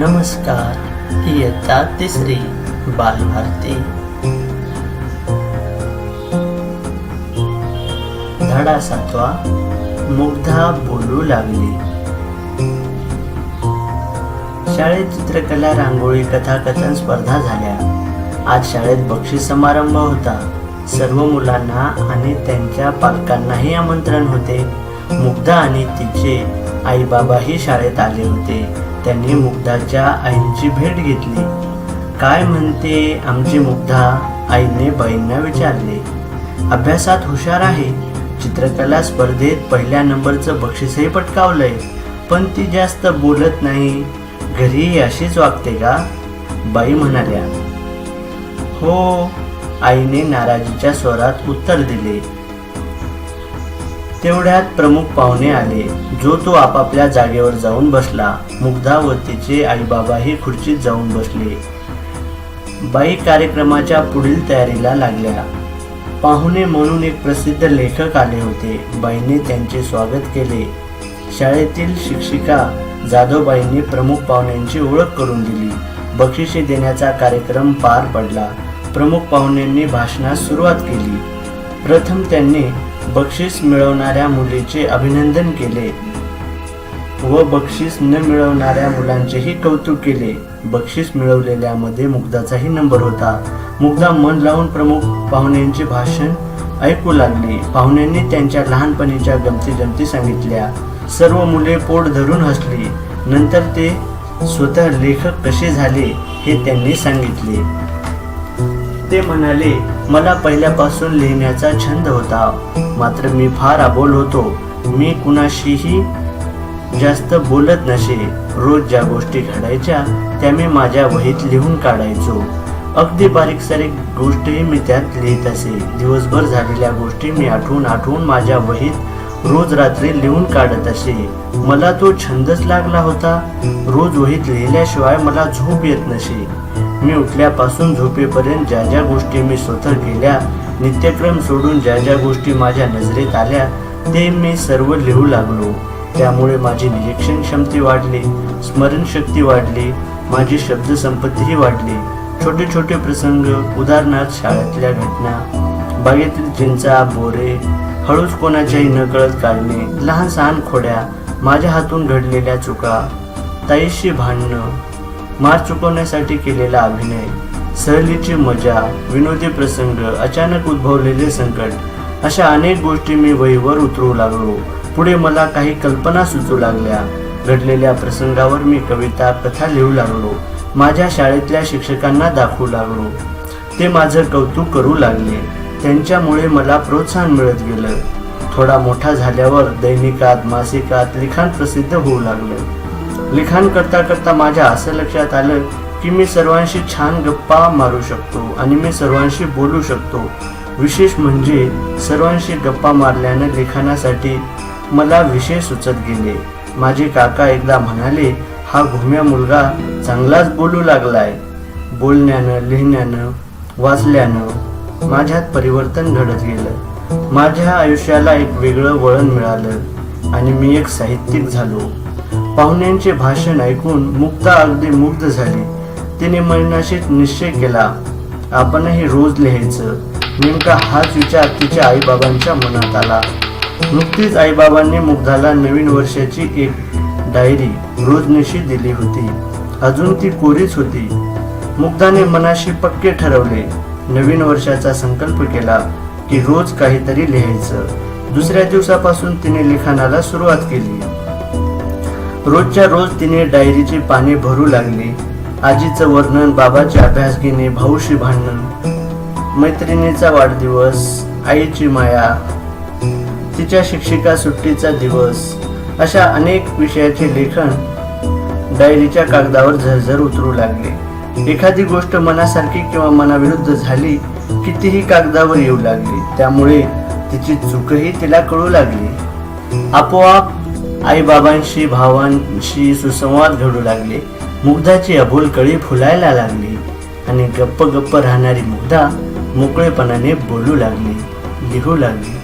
नमस्कार इयत्ता तिसरी बालभारती. धडा सातवा मुग्धा बोलू लागली. शाळेत चित्रकला रांगोळी कथाकथन स्पर्धा झाल्या. आज शाळेत बक्षीस समारंभ होता. सर्व मुलांना आणि त्यांच्या पालकांनाही आमंत्रण होते. मुग्धा आणि तिचे आई बाबाही शाळेत आले होते. त्यांनी मुग्धाच्या आईंची भेट घेतली. काय म्हणते आमची मुग्धा? आईने बाईंना विचारले. अभ्यासात हुशार आहे. चित्रकला स्पर्धेत पहिल्या नंबरचं बक्षीसही पटकावलंय. पण ती जास्त बोलत नाही. घरी अशीच वागते का? बाई म्हणाल्या. हो आईने नाराजीच्या स्वरात उत्तर दिले. तेवढ्यात प्रमुख पाहुणे आले. जो तो आपापल्या जागेवर जाऊन बसला. मुग्धा व तिचे आईबाबाही खुर्चीत जाऊन बसले. बाई कार्यक्रमाच्या पुढील तयारीला लागल्या. पाहुणे म्हणून एक प्रसिद्ध लेखक आले होते. बाईने त्यांचे स्वागत केले. शाळेतील शिक्षिका जाधवबाईंनी प्रमुख पाहुण्यांची ओळख करून दिली. बक्षिसे देण्याचा कार्यक्रम पार पडला. प्रमुख पाहुण्यांनी भाषणास सुरुवात केली. प्रथम त्यांनी बक्षीस मिळवणाऱ्या मुलीचे अभिनंदन केले व बक्षीस न मिळवणाऱ्या मुलांचेही कौतुक केले. बक्षीस मिळवलेल्यामध्ये मुग्धाचाही नंबर होता. मुग्धा मन लावून प्रमुख पाहुण्यांचे भाषण ऐकू लागले. पाहुण्यांनी त्यांच्या लहानपणीच्या गमती जमती सांगितल्या. सर्व मुले पोट धरून हसली. नंतर ते स्वतः लेखक कसे झाले हे त्यांनी सांगितले. ते म्हणाले मला पहिल्यापासून लिहिण्याचा छंद होता. मात्र मी फार अबोल होतो. मी कुणाशीही जास्त बोलत नसे. रोज ज्या गोष्टी घडायच्या त्या मी माझ्या वहीत लिहून काढायचो. अगदी बारीक सारीक गोष्टही मी त्यात लिहित असे. दिवसभर झालेल्या गोष्टी मी आठवून आठवून माझ्या वहीत रोज रात्री लिहून काढत असे. मला तो छंदच लागला होता. रोज वहीत लिहिल्याशिवाय मला झोप येत नसे. मी उठल्यापासून झोपेपर्यंत ज्या ज्या गोष्टी मी स्वतः केल्या नित्यक्रम सोडून ज्या ज्या गोष्टी माझ्या नजरेत आल्या ते मी सर्व लिहू लागलो. त्यामुळे माझी निरीक्षण क्षमती वाढली स्मरणशक्ती वाढली माझी शब्दसंपत्तीही वाढली. छोटे छोटे प्रसंग उदाहरणार्थ शाळेतल्या घटना बागेतील चिंचा बोरे हळूच कोणाच्याही नकळत काढणे लहान सहान खोड्या माझ्या हातून घडलेल्या चुका ताईशी भांडणं मार चुकवण्यासाठी केलेला अभिनय सहलीची मजा विनोदी प्रसंग अचानक उद्भवलेले संकट अशा अनेक गोष्टी मी वहीवर उतरू लागलो. पुढे मला काही कल्पना सुचू लागल्या. घडलेल्या प्रसंगावर मी कविता कथा लिहू लागलो. माझ्या शाळेतल्या शिक्षकांना दाखवू लागलो. ते माझं कौतुक करू लागले. त्यांच्यामुळे मला प्रोत्साहन मिळत गेलं. थोडा मोठा झाल्यावर दैनिकात मासिकात लिखाण प्रसिद्ध होऊ लागलं. लिखाण करता करता माझ्या असं लक्षात आलं की मी सर्वांशी छान गप्पा मारू शकतो आणि मी सर्वांशी बोलू शकतो. विशेष म्हणजे सर्वांशी गप्पा मारल्यानं लिखाणासाठी मला विषय सुचत गेले. माझे काका एकदा म्हणाले हा घुम्या मुलगा चांगलाच बोलू लागलाय. बोलण्यानं लिहिण्यानं वाचल्यानं माझ्यात परिवर्तन घडत गेलं. माझ्या आयुष्याला एक वेगळं वळण मिळालं आणि मी एक साहित्यिक झालो. पाहुण्यांचे भाषण ऐकून मुक्ता अगदी मुग्ध झाली. तिने मनाशीत निश्चय केला. आपणही रोज लिहायचं. नेमका हाच विचार तिच्या आईबाबांच्या मनात आला. नुकतीच आईबाबांनी मुग्धाला नवीन वर्षाची एक डायरी रोजनिशी दिली होती. अजून ती कोरीच होती. मुग्धाने मनाशी पक्के ठरवले. नवीन वर्षाचा संकल्प केला की रोज काहीतरी लिहायचं. दुसऱ्या दिवसापासून तिने लिखाणाला सुरुवात केली. रोजच्या रोज तिने डायरीची पाने भरू लागली. आजीचं वर्णन बाबाचे अभ्यास घेणे भाऊशी भांडणं मैत्रिणीचा वाढदिवस आईची माया तिच्या शिक्षिका सुट्टीचा दिवस अशा अनेक विषयाचे लेखन डायरीच्या कागदावर झरझर उतरू लागले. एखादी गोष्ट मनासारखी किंवा मनाविरुद्ध झाली की तीही कागदावर येऊ लागली त्यामुळे तिची चूकही तिला कळू लागली. आपोआप आईबाबांशी भावांशी सुसंवाद घडू लागले. मुग्धाची अबोल कळी फुलायला लागली आणि गप्प गप्प राहणारी मुग्धा मोकळेपणाने बोलू लागली लिहू लागली.